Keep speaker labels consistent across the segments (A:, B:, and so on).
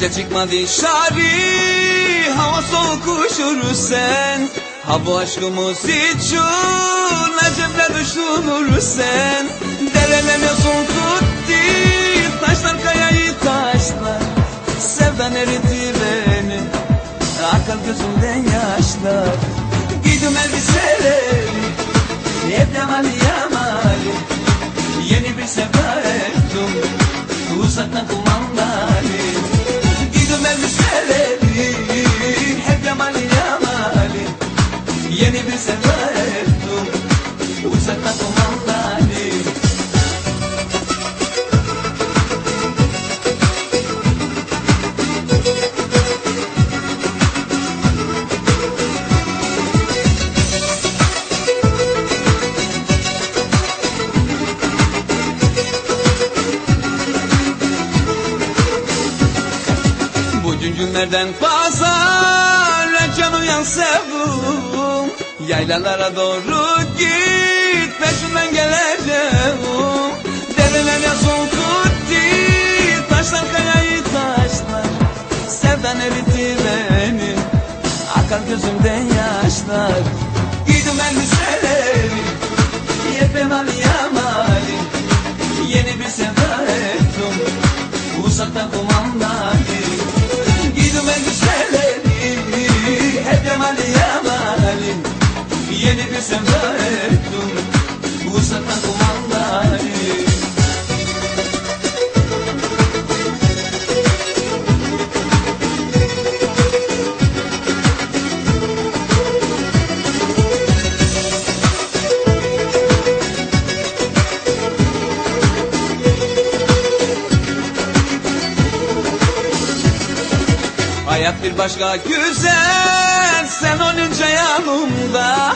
A: Gece çıkma dışarı Hava soğuk üşür sen. Ha bu aşkımız için Acemle düşünür sen. Derelemiyorsun tuttu Taşlar kayayı taşlar. Sevdan eritti beni Akar gözümden yaşlar. Giydim elbiseleri Hep yamali yamali Yeni bir sevda Bugün günlerden fazla Recan uyan sevdum. Yaylalara doğru git Peşinden geleceğim Dereler yazın tuttu Taşlar kayayı taşlar. Sevdan eritti beni Akar gözümden yaşlar. Giydim elbiseleri Yepyeni yamali Yeni bir sevda ettim Uzaktan kumandalı bir başka güzel Sen olunca yanımda.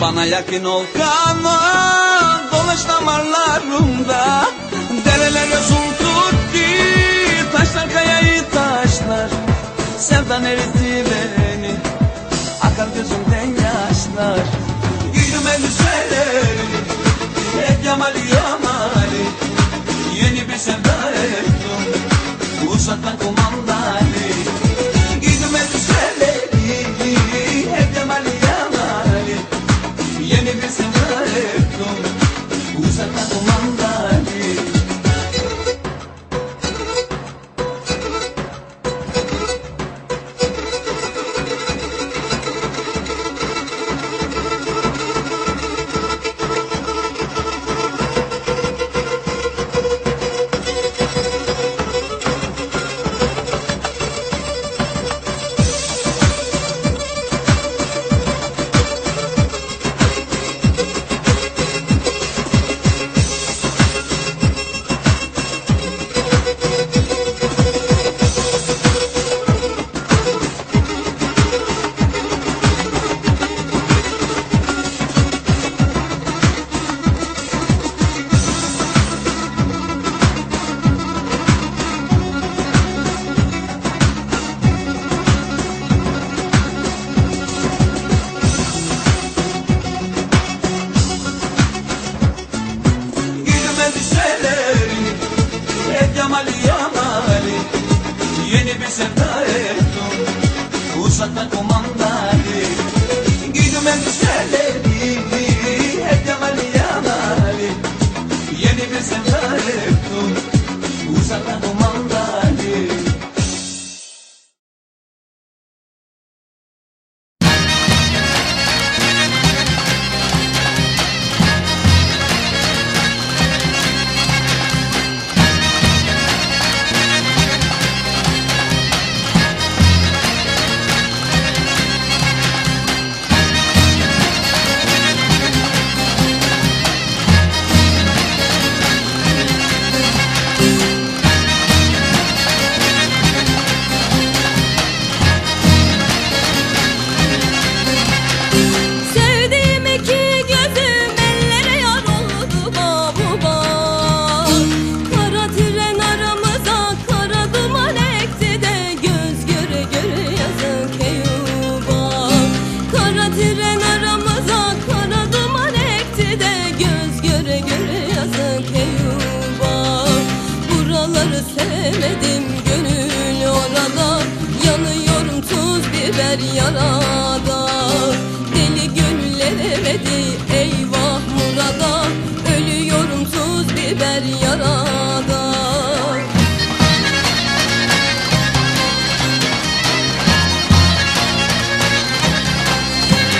A: Bana yakın ol kanal Dolaş damarlarımda Dereler yosun tuttu Taşlar kayayı taşlar. Sevdan eritti beni Akar gözümden yaşlar Yeni bir sevda ettim. Uzaktan sevda bilemedim